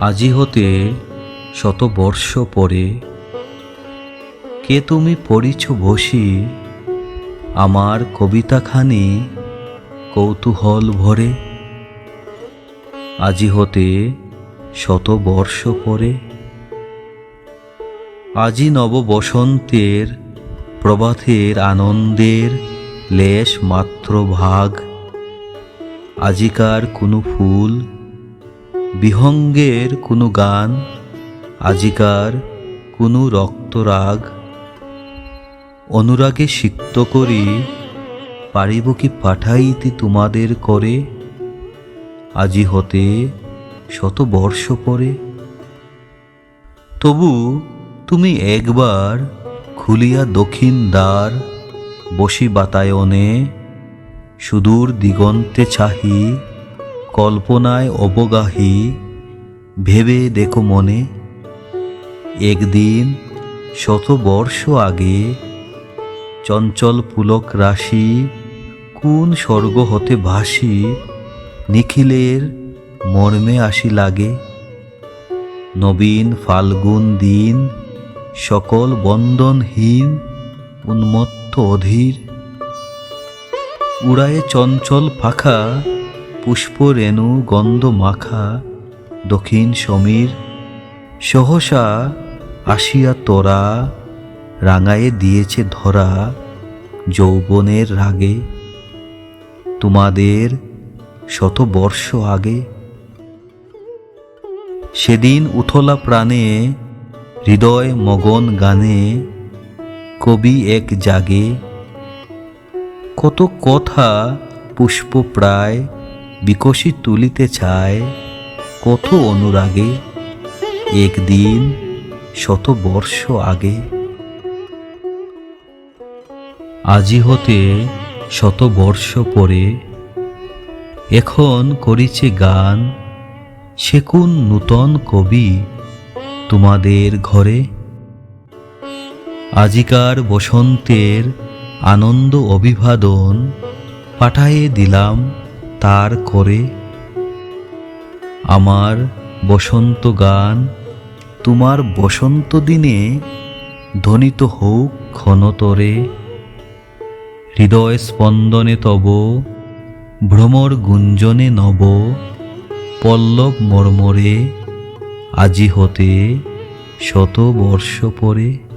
আজি হতে শত বর্ষ পরে কে তুমি পড়িছ বসি আমার কবিতাখানি কৌতূহল ভরে? আজি হতে শত বর্ষ পরে আজি নব বসন্তের প্রভাতের আনন্দের লেশ মাত্র ভাগ। আজিকার কোনো ফুল বিহঙ্গের কোনো গান, আজিকার কোনো রক্তরাগ। অনুরাগে সিক্ত করি, পারিব কি পাঠাইতে তোমাদের করে? আজি হতে শত বর্ষ পরে। তবু তুমি একবার খুলিয়া দক্ষিণ দ্বার বসি বাতায়নে সুদূর দিগন্তে চাহি কল্পনায় অবগাহী, ভেবে দেখো মনে, একদিন শত বর্ষ আগে চঞ্চল পুলক রাশি কোন স্বর্গ হতে ভাসি, নিখিলের মর্মে আসি লাগে। নবীন ফাল্গুন দিন সকল বন্দনহীন, উন্মত্ত অধীর। উড়ায়ে চঞ্চল পাখা পুষ্প রেণু গন্ধ মাখা দক্ষিণ সমীর, সহসা আসিয়া তোরা রাঙায়ে দিয়েছে ধরা যৌবনের রাগে। তোমাদের শত বর্ষ আগে। সেদিন উথলা প্রাণে হৃদয় মগন গানে কবি এক জাগে। কত কথা পুষ্প প্রায় বিকশি তুলিতে চায় কত অনুরাগে? একদিন শত বর্ষ আগে। আজি হতে শত বর্ষ পরে এখন করিছে গান সে কোন নূতন কবি তোমাদের ঘরে। আজিকার বসন্তের আনন্দ অভিবাদন পাঠায়ে দিলাম তার করে আমার বসন্ত গান তোমার বসন্ত দিনে ধ্বনিত হোক ক্ষণতরে, হৃদয় স্পন্দনে তব, ভ্রমর গুঞ্জনে নব, পল্লব মর্মরে আজি হতে শত বর্ষ পরে।